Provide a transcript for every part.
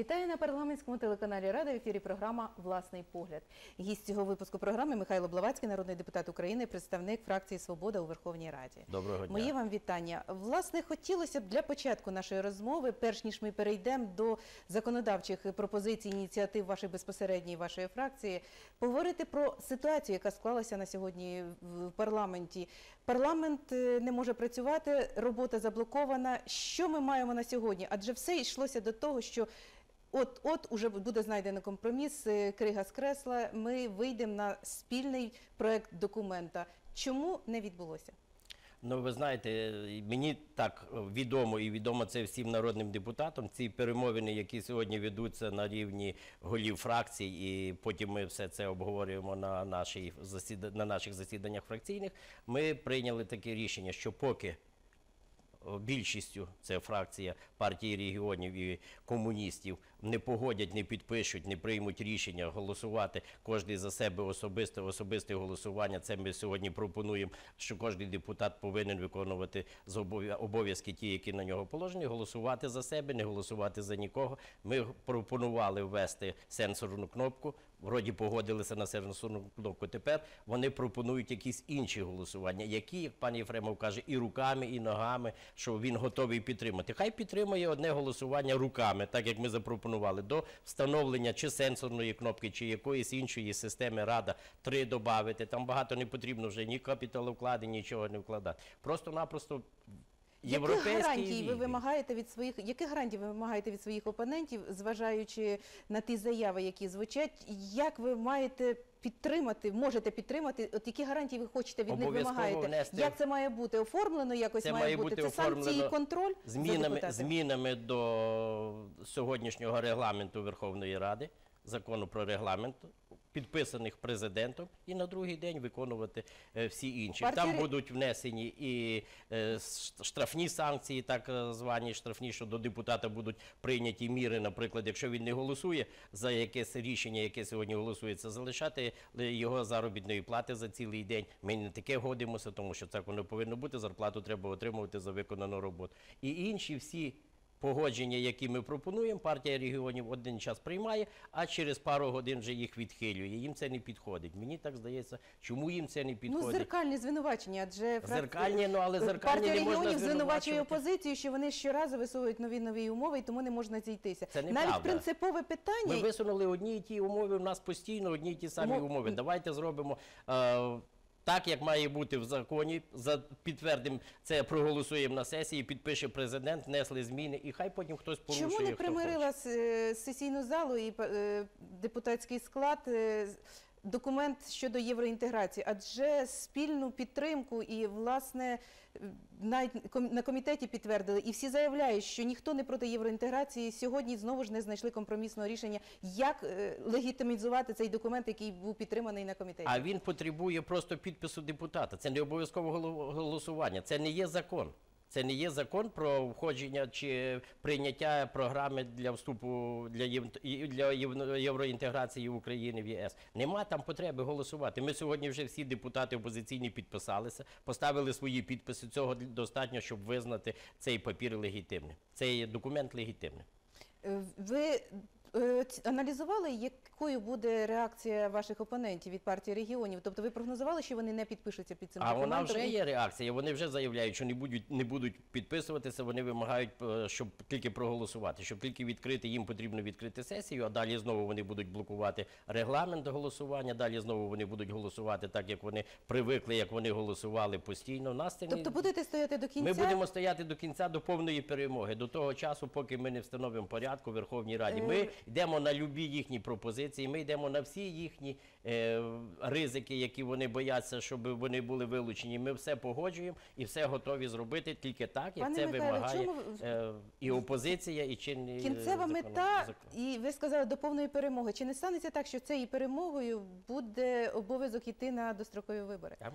Вітаю на парламентському телеканалі Рада в ефірі програма Власний погляд. Гість цього випуску програми Михайло Блавацький, народний депутат України, представник фракції Свобода у Верховній Раді. Доброго дня. Моє вам вітання. Власне, хотілося б для початку нашої розмови, перш ніж ми перейдемо до законодавчих пропозицій, ініціатив вашої безпосередньої вашої фракції, поговорити про ситуацію, яка склалася на сьогодні в парламенті. Парламент е, не може працювати, робота заблокована. Що ми маємо на сьогодні? Адже все йшлося до того, що От, от уже буде знайдено компроміс, е, крига з кресла. Ми вийдемо на спільний проект документа. Чому не відбулося? Ну, ви знаєте, мені так відомо і відомо це всім народним депутатам. Ці перемовини, які сьогодні ведуться на рівні голів фракцій, і потім ми все це обговорюємо на, нашій засіда... на наших засіданнях фракційних. Ми прийняли таке рішення, що поки більшістю це фракція партії регіонів і комуністів не погодять, не підпишуть, не приймуть рішення голосувати кожен за себе особисте особисте голосування. Це ми сьогодні пропонуємо, що кожен депутат повинен виконувати обов'язки ті, які на нього положені, голосувати за себе, не голосувати за нікого. Ми пропонували ввести сенсорну кнопку. Вроді погодилися на сенсорну кнопку. Тепер вони пропонують якісь інші голосування, які, як пан Єфремов каже, і руками, і ногами, що він готовий підтримати. Хай підтримує одне голосування руками, так як ми запропонували, до встановлення чи сенсорної кнопки, чи якоїсь іншої системи Рада 3 додати. Там багато не потрібно вже ні капіталовкладень, нічого не вкладати. Просто-напросто Яких гарантій ви вимагаєте від своїх які гарантії ви вимагаєте від своїх опонентів, зважаючи на ті заяви, які звучать? Як ви маєте підтримати, можете підтримати? От які гарантії ви хочете від них Обов'язково вимагаєте? внести- Як це має бути оформлено? Якось Це має, має бути це санкції і контроль за змінами, депутатами? змінами до сьогоднішнього регламенту Верховної Ради, закону про регламент, підписаних президентом, і на другий день виконувати е, всі інші. Партія Там будуть внесені і е, штрафні санкції, так е, звані штрафні, що до депутата будуть прийняті міри. Наприклад, якщо він не голосує за якесь рішення, яке сьогодні голосується, залишати його заробітної плати за цілий день. Ми не таке годимося, тому що так воно повинно бути. Зарплату треба отримувати за виконану роботу. І інші всі. Погодження, які ми пропонуємо, партія регіонів один час приймає, а через пару годин вже їх відхилює. Їм це не підходить. Мені так здається, чому їм це не Ну, зеркальні звинувачення, адже Зеркальні, ну, але зеркальні партія не можна регіонів звинувачує опозицію, що вони щоразу висовують нові нові умови, і тому не можна зійтися. Це не Навіть неправда. принципове питання. Ми висунули одні і ті умови. У нас постійно одні і ті самі Умов- умови. Давайте зробимо. Е, так, як має бути в законі, за підтвердимо це, проголосуємо на сесії, підпише президент, внесли зміни, і хай потім хтось порушує. Чому не примирила е, сесійну залу і е, депутатський склад е, документ щодо євроінтеграції? Адже спільну підтримку і власне на комітеті підтвердили, і всі заявляють, що ніхто не проти євроінтеграції. Сьогодні знову ж не знайшли компромісного рішення, як е, легітимізувати цей документ, який був підтриманий на комітеті. А він потребує просто підпису депутата. Це не обов'язково голо- голосування. Це не є закон. Це не є закон про входження чи прийняття програми для вступу для для єв- євроінтеграції України в ЄС. Нема там потреби голосувати. Ми сьогодні вже всі депутати опозиційні підписалися, поставили свої підписи. Цього достатньо, щоб визнати цей папір легітимним. Цей документ легітимним. Е, Ви аналізували, якою буде реакція ваших опонентів від партії регіонів? Тобто ви прогнозували, що вони не підпишуться під цим А вона вже є реакція. Вони вже заявляють, що не будуть не будуть підписуватися. Вони вимагають, е, щоб тільки проголосувати. Щоб тільки відкрити, їм потрібно відкрити сесію. А далі знову вони будуть блокувати регламент голосування. Далі знову вони будуть голосувати так, як вони привикли, як вони голосували постійно. Нас це Тобто будете стояти до кінця? ми будемо стояти до кінця до повної перемоги, до того часу, поки ми не встановимо порядку в Верховній Раді. Ми Е. йдемо на любі їхні пропозиції, ми йдемо на всі їхні е, ризики, які вони бояться, щоб вони були вилучені. Ми все погоджуємо і все готові зробити тільки так, як Пане це Михайле, вимагає чому е, і опозиція, і чинні Кінцева закон- мета, закон. і ви сказали до повної перемоги. Чи не станеться так, що цією перемогою буде обов'язок іти на дострокові вибори? Там.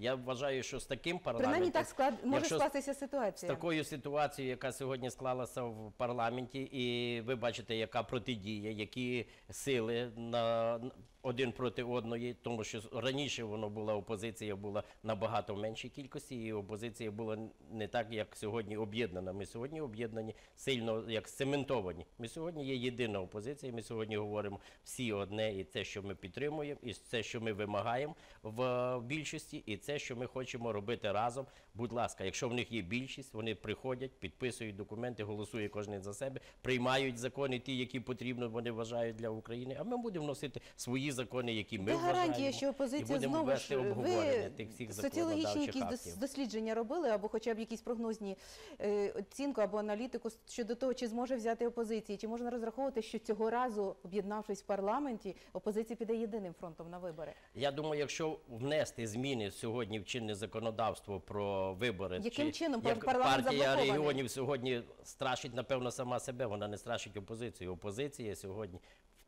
Я вважаю, що з таким парламентом... Принаймні так склад може якщо з- скластися з ситуація. такою ситуацією, яка сьогодні склалася в парламенті, і ви бачите, яка протидія, які сили на- один проти одної, тому що раніше воно була опозиція була набагато в меншій кількості, і опозиція була не так, як сьогодні об'єднана. Ми сьогодні об'єднані сильно як цементовані. Ми сьогодні є єдина опозиція. Ми сьогодні говоримо всі одне, і те, що ми підтримуємо, і це, що ми вимагаємо в більшості, і це, що ми хочемо робити разом. Будь ласка, якщо в них є більшість, вони приходять, підписують документи, голосує кожен за себе, приймають закони, ті, які потрібно, вони вважають для України. А ми будемо вносити свої закони, які ми Де вважаємо. гарантія, що і опозиція будемо знову вести ж обговорення ви тих всіх соціологічні законодавчих якісь актів. дослідження робили, або хоча б якісь прогнозні е, оцінку або аналітику щодо того, чи зможе взяти опозиції, чи можна розраховувати, що цього разу, об'єднавшись в парламенті, опозиція піде єдиним фронтом на вибори. Я думаю, якщо внести зміни сьогодні в чинне законодавство про вибори, Яким чи чином? як Парламент партія регіонів сьогодні страшить напевно сама себе. Вона не страшить опозицію. Опозиція сьогодні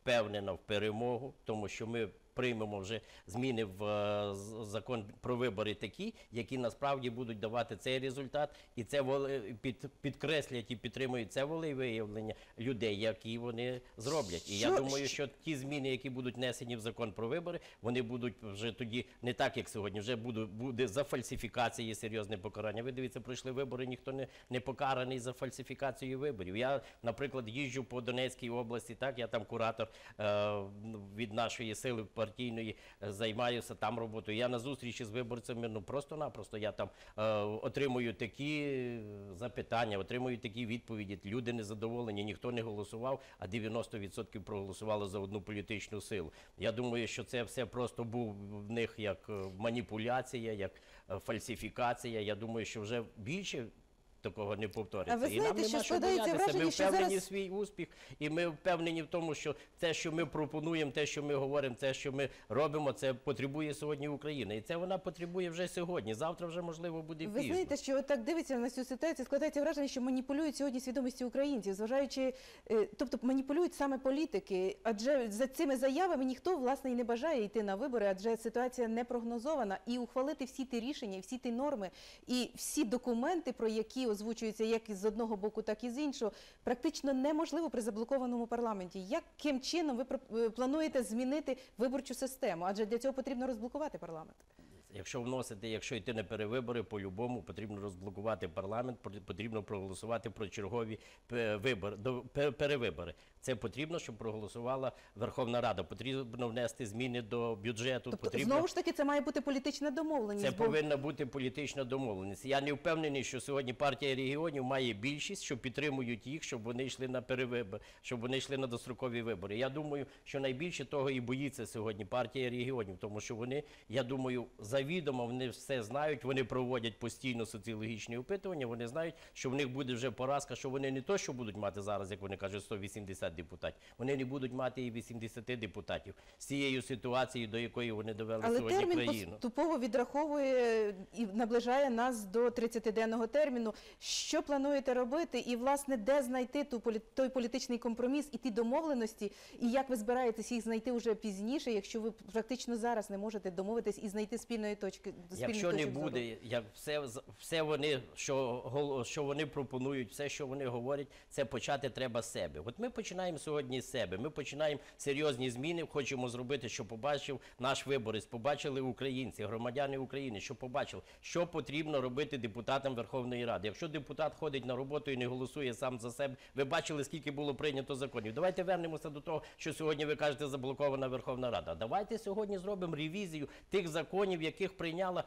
впевнена в перемогу, тому що ми приймемо вже зміни в е, закон про вибори такі, які насправді будуть давати цей результат, і це під, підкреслять і підтримують це волевиявлення людей, які вони зроблять. І я думаю, що ті зміни, які будуть внесені в закон про вибори, вони будуть вже тоді не так, як сьогодні. Вже буде, буде за фальсифікації серйозне покарання. Ви дивіться, пройшли вибори, ніхто не, не покараний за фальсифікацію виборів. Я, наприклад, їжджу по Донецькій області, так я там куратор е, від нашої сили партійної е, займаюся там роботою. Я на зустрічі з виборцями, ну просто-напросто я там е, отримую такі е, запитання, отримую такі відповіді. Люди незадоволені, ніхто не голосував, а 90% проголосувало за одну політичну силу. Я думаю, що це все просто був в них як е, маніпуляція, як фальсифікація. Я думаю, що вже більше. Такого не повториться. А ви і нам знаєте, нема що що складається боятися. Ми враження, що впевнені зараз- в свій успіх, і ми впевнені в тому, що те, що ми пропонуємо, те, що ми говоримо, те, що ми робимо, це потребує сьогодні Україна. І це вона потребує вже сьогодні. Завтра вже можливо буде Ви пізно. знаєте, що так дивиться на цю ситуацію, складається враження, що маніпулюють сьогодні свідомістю українців, зважаючи, е, тобто маніпулюють саме політики, адже за цими заявами ніхто власне і не бажає йти на вибори, адже ситуація не прогнозована, і ухвалити всі ті рішення, і всі ті норми, і всі документи, про які озвучуються як з одного боку, так і з іншого, практично неможливо при заблокованому парламенті. Яким чином ви е, плануєте змінити виборчу систему? Адже для цього потрібно розблокувати парламент. Якщо вносити, якщо йти на перевибори, по-любому потрібно розблокувати парламент, потрібно проголосувати про чергові вибори, до- пе- перевибори. Це потрібно, щоб проголосувала Верховна Рада. Потрібно внести зміни до бюджету. Тобто, потрібно знову ж таки, це має бути політична домовленість. Це бо- повинна бути політична домовленість. Я не впевнений, що сьогодні партія регіонів має більшість, що підтримують їх, щоб вони йшли на перевибори, щоб вони йшли на дострокові вибори. Я думаю, що найбільше того і боїться сьогодні партія регіонів, тому що вони, я думаю, завідомо вони все знають. Вони проводять постійно соціологічні опитування. Вони знають, що в них буде вже поразка, що вони не то, що будуть мати зараз, як вони кажуть, 180 депутатів. Вони не будуть мати і 80 депутатів з цією ситуацією, до якої вони довели Але сьогодні термін країну. поступово відраховує і наближає нас до 30-денного терміну. Що плануєте робити, і власне де знайти ту той політичний компроміс і ті домовленості, і як ви збираєтесь їх знайти вже пізніше, якщо ви практично зараз не можете домовитись і знайти спільної точки спільних Якщо не точок зору? буде, як все, все вони, що, що вони пропонують, все, що вони говорять, це почати треба з себе. От ми починаємо сьогодні з себе. Ми починаємо серйозні зміни, хочемо зробити, що побачив наш виборець, побачили українці, громадяни України, що побачили, що потрібно робити депутатам Верховної Ради. Якщо депутат ходить на роботу і не голосує сам за себе, ви бачили, скільки було прийнято законів. Давайте вернемося до того, що сьогодні ви кажете заблокована Верховна Рада. Давайте сьогодні зробимо ревізію тих законів, яких прийняла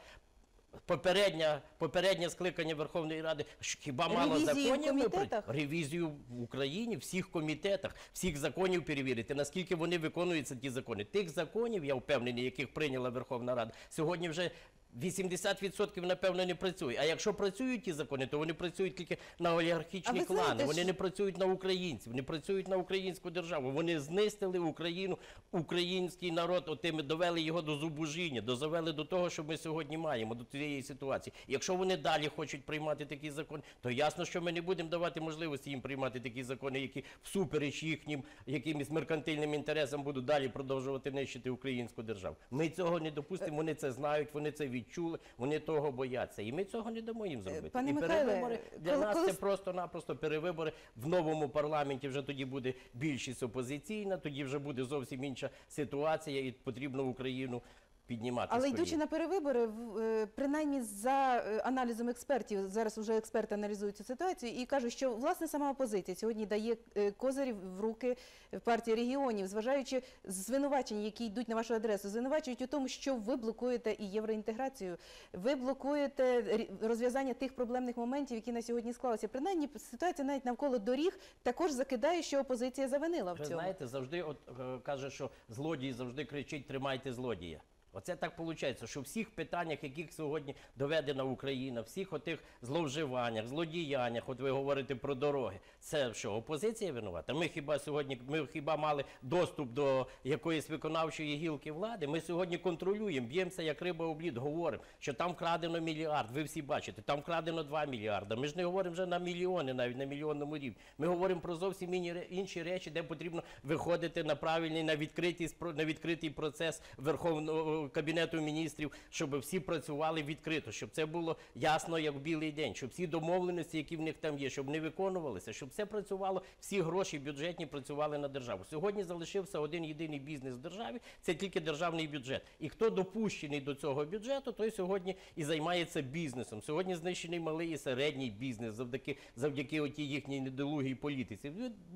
Попередня, попереднє скликання Верховної Ради Що, хіба мало законів? ми? Ревізію в Україні, всіх комітетах, всіх законів перевірити, наскільки вони виконуються ті закони. Тих законів, я впевнений, яких прийняла Верховна Рада, сьогодні вже 80% напевно не працює. А якщо працюють ті закони, то вони працюють тільки на олігархічні ви клани. знаєте, вони що- не працюють на українців, не працюють на українську державу. Вони знистили Україну, український народ, отими довели його до зубожіння, дозавели до того, що ми сьогодні маємо, до цієї ситуації. Якщо вони далі хочуть приймати такі закони, то ясно, що ми не будемо давати можливості їм приймати такі закони, які всупереч їхнім якимось меркантильним інтересам будуть далі продовжувати нищити українську державу. Ми цього не допустимо. Вони це знають, вони це відчувають. Відчули, вони того бояться. І ми цього не дамо їм зробити. Пане і Михайле, перевибори для коли- нас коли це просто-напросто перевибори в новому парламенті. Вже тоді буде більшість опозиційна, тоді вже буде зовсім інша ситуація, і потрібно Україну піднімати. Але з йдучи на перевибори, в- е, принаймні за е, аналізом експертів, зараз вже експерти аналізують цю ситуацію і кажуть, що власне сама опозиція сьогодні дає е, козирів в руки партії регіонів, зважаючи звинувачення, які йдуть на вашу адресу, звинувачують у тому, що ви блокуєте і євроінтеграцію, ви блокуєте рі- розв'язання тих проблемних моментів, які на сьогодні склалися. Принаймні ситуація навіть навколо доріг також закидає, що опозиція завинила в Ви цьому. знаєте, завжди от е, каже, що злодій завжди кричить Тримайте злодія. Оце так виходить, що в всіх питаннях, яких сьогодні доведена Україна, всіх отих зловживаннях, злодіяннях, от ви говорите про дороги, це що, опозиція винувата? Ми хіба сьогодні ми хіба мали доступ до якоїсь виконавчої гілки влади? Ми сьогодні контролюємо, б'ємося як риба об лід, говоримо, що там вкрадено мільярд. Ви всі бачите, там вкрадено 2 мільярда. Ми ж не говоримо вже на мільйони, навіть на мільйонному рівні. Ми говоримо про зовсім інші речі, де потрібно виходити на правильний, на відкритий на відкритий процес Верховного кабінету міністрів, щоб всі працювали відкрито, щоб це було ясно, як білий день, щоб всі домовленості, які в них там є, щоб не виконувалися, щоб все працювало, всі гроші бюджетні працювали на державу. Сьогодні залишився один єдиний бізнес в державі, це тільки державний бюджет. І хто допущений до цього бюджету, той сьогодні і займається бізнесом. Сьогодні знищений малий і середній бізнес завдяки завдяки отій їхній недолугій політиці.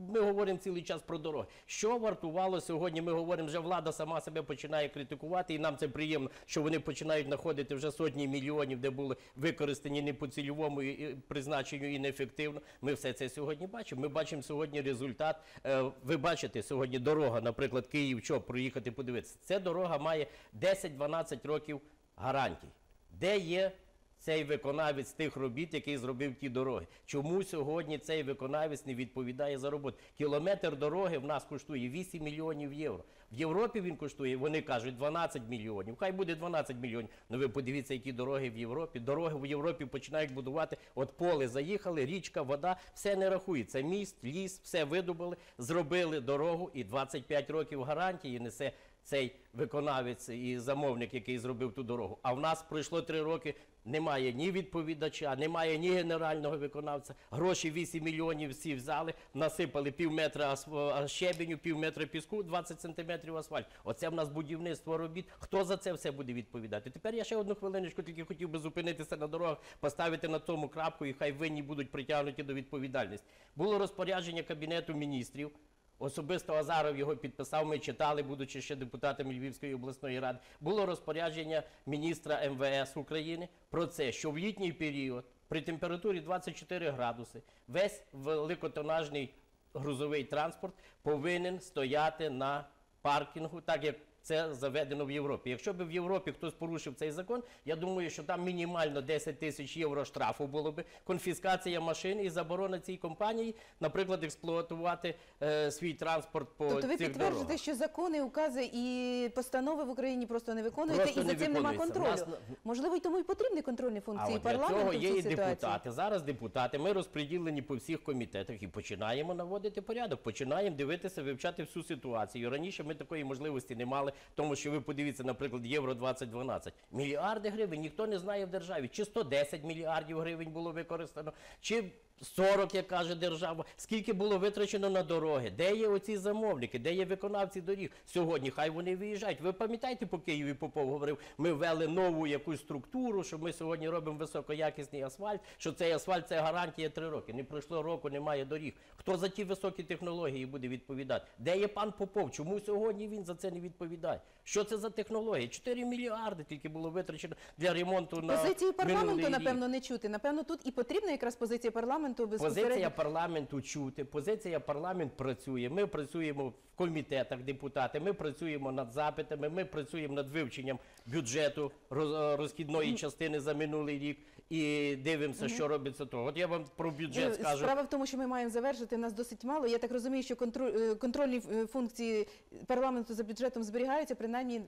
Ми говоримо цілий час про дороги. Що вартувало сьогодні? Ми говоримо, вже влада сама себе починає критикувати, і нам це приємно, що вони починають знаходити вже сотні мільйонів, де були використані не по цільовому призначенню і неефективно. Ми все це сьогодні бачимо. Ми бачимо сьогодні результат. Е, Ви бачите сьогодні дорога, наприклад, Київ, що проїхати, подивитися. Ця дорога має 10-12 років гарантій. Де є цей виконавець тих робіт, який зробив ті дороги. Чому сьогодні цей виконавець не відповідає за роботу? Кілометр дороги в нас коштує 8 мільйонів євро. В Європі він коштує, вони кажуть, 12 мільйонів. Хай буде 12 мільйонів. Ну ви подивіться, які дороги в Європі. Дороги в Європі починають будувати. От поле заїхали, річка, вода, все не рахується. Міст, ліс, все видобули, зробили дорогу і 25 років гарантії несе цей виконавець і замовник, який зробив ту дорогу. А в нас пройшло три роки. Немає ні відповідача, немає ні генерального виконавця. Гроші 8 мільйонів всі взяли, насипали пів метра асф- щебеню, пів метра піску, 20 сантиметрів асфальт. Оце в нас будівництво робіт. Хто за це все буде відповідати? Тепер я ще одну хвилиночку тільки хотів би зупинитися на дорогах, поставити на тому крапку, і хай винні будуть притягнуті до відповідальності. Було розпорядження кабінету міністрів. Особисто Азаров його підписав. Ми читали, будучи ще депутатами Львівської обласної ради. Було розпорядження міністра МВС України про це, що в літній період при температурі 24 градуси весь великотонажний грузовий транспорт повинен стояти на паркінгу, так як це заведено в Європі. Якщо б в Європі хтось порушив цей закон, я думаю, що там мінімально 10 тисяч євро штрафу було би, конфіскація машин і заборона цій компанії, наприклад, експлуатувати е, свій транспорт по Тобто ви цих підтверджуєте, дорогах. що закони, укази і постанови в Україні просто не виконуєте, Просто і за цим нема контролю. Нас Можливо, і тому і потрібні контрольні А функції для парламенту цього в є цій і ситуації. депутати. Зараз депутати. Ми розподілені по всіх комітетах і починаємо наводити порядок. Починаємо дивитися, вивчати всю ситуацію. Раніше ми такої можливості не мали, тому що ви подивіться, наприклад, євро 2012. Мільярди гривень ніхто не знає в державі. Чи 110 мільярдів гривень було використано, чи 40, як каже держава. Скільки було витрачено на дороги? Де є оці замовники? Де є виконавці доріг? Сьогодні хай вони виїжджають. Ви пам'ятаєте, по Києві Попов говорив, ми ввели нову якусь структуру, що ми сьогодні робимо високоякісний асфальт, що цей асфальт це гарантія три роки. Не пройшло року, немає доріг. Хто за ті високі технології буде відповідати? Де є пан Попов? Чому сьогодні він за це не відповідає? Що це за технології? 4 мільярди тільки було витрачено для ремонту на Позиції парламенту, напевно, не чути. Напевно, тут і потрібна якраз позиція парламенту Позиція парламенту чути, позиція парламент працює. Ми працюємо в комітетах депутати, ми працюємо над запитами, ми працюємо над вивченням бюджету роз- розхідної частини за минулий рік і дивимося, що робиться того. От я вам про бюджет Е, скажу. Справа в тому, що ми маємо завершити, нас досить мало. Я так розумію, що е, контрольні е, функції парламенту за бюджетом зберігаються, принаймні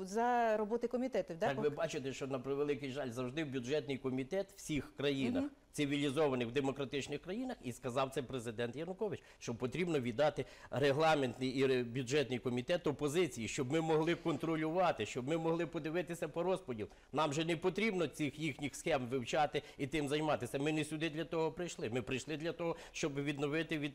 за роботи комітетів. Так, Так ви бачите, що на превеликий жаль завжди в бюджетний комітет всіх країнах цивілізованих в демократичних країнах, і сказав це президент Янукович, що потрібно віддати регламентний і бюджетний комітет опозиції, щоб ми могли контролювати, щоб ми могли подивитися по розподіл. Нам же не потрібно цих їхніх схем вивчати і тим займатися. Ми не сюди для того прийшли. Ми прийшли для того, щоб відновити від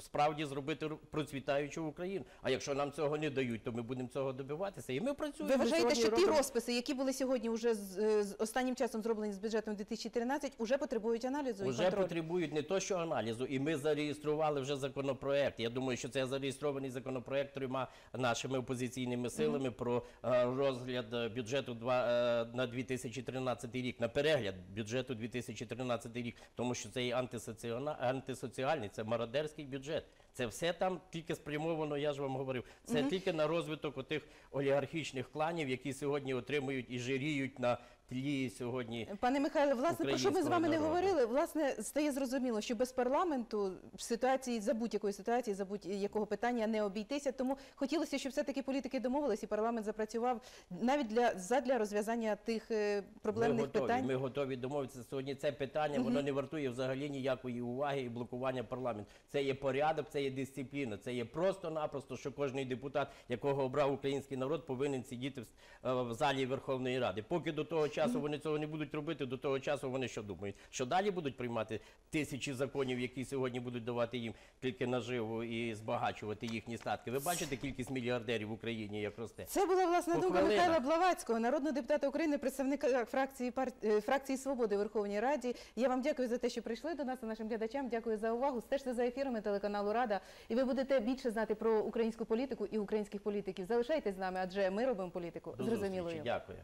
справді зробити процвітаючу Україну. А якщо нам цього не дають, то ми будемо цього добиватися. І ми працюємо. Ви вважаєте, що ті розписи, які були сьогодні вже з, з останнім часом зроблені з бюджетом 2013, уже потребують аналізу і Вже контролю? потребують не то, що аналізу, і ми зареєстрували вже законопроект. Я думаю, що це зареєстрований законопроект трьома нашими опозиційними силами про е, розгляд е, бюджету е, на 2013 рік, на перегляд бюджету 2013 рік, тому що це і антисоціальний, це мародерський бюджет. Це все там тільки спрямовано, я ж вам говорив. Це тільки на розвиток отих олігархічних кланів, які сьогодні отримують і жиріють на тлі сьогодні. Пане Михайле, власне, про що ми з вами не говорили? Власне, стає зрозуміло, що без парламенту в ситуації за будь-якої ситуації, за будь-якого питання не обійтися. Тому хотілося, щоб все-таки політики домовились і парламент запрацював навіть для задля розв'язання тих е, проблемних ми готові, питань. Ми готові домовитися сьогодні. Це питання воно не вартує взагалі ніякої уваги і блокування парламенту. Це є порядок, це є дисципліна. Це є просто-напросто, що кожний депутат, якого обрав український народ, повинен сидіти в, е, в залі Верховної Ради. Поки до того часу вони цього не будуть робити, до того часу вони що думають? Що далі будуть приймати тисячі законів, які сьогодні будуть давати їм тільки наживу і збагачувати їхні статки. Ви бачите кількість мільярдерів в Україні, як росте. Це була власна думка. Михайла Блавацького, народного депутата України, представника фракції пар... е, фракції Свободи Верховній Раді. Я вам дякую за те, що прийшли до нас, і нашим глядачам. Дякую за увагу. Стежте за ефірами телеканалу Рада, і ви будете більше знати про українську політику і українських політиків. Залишайтесь з нами, адже ми робимо політику зрозумілою. Дякую.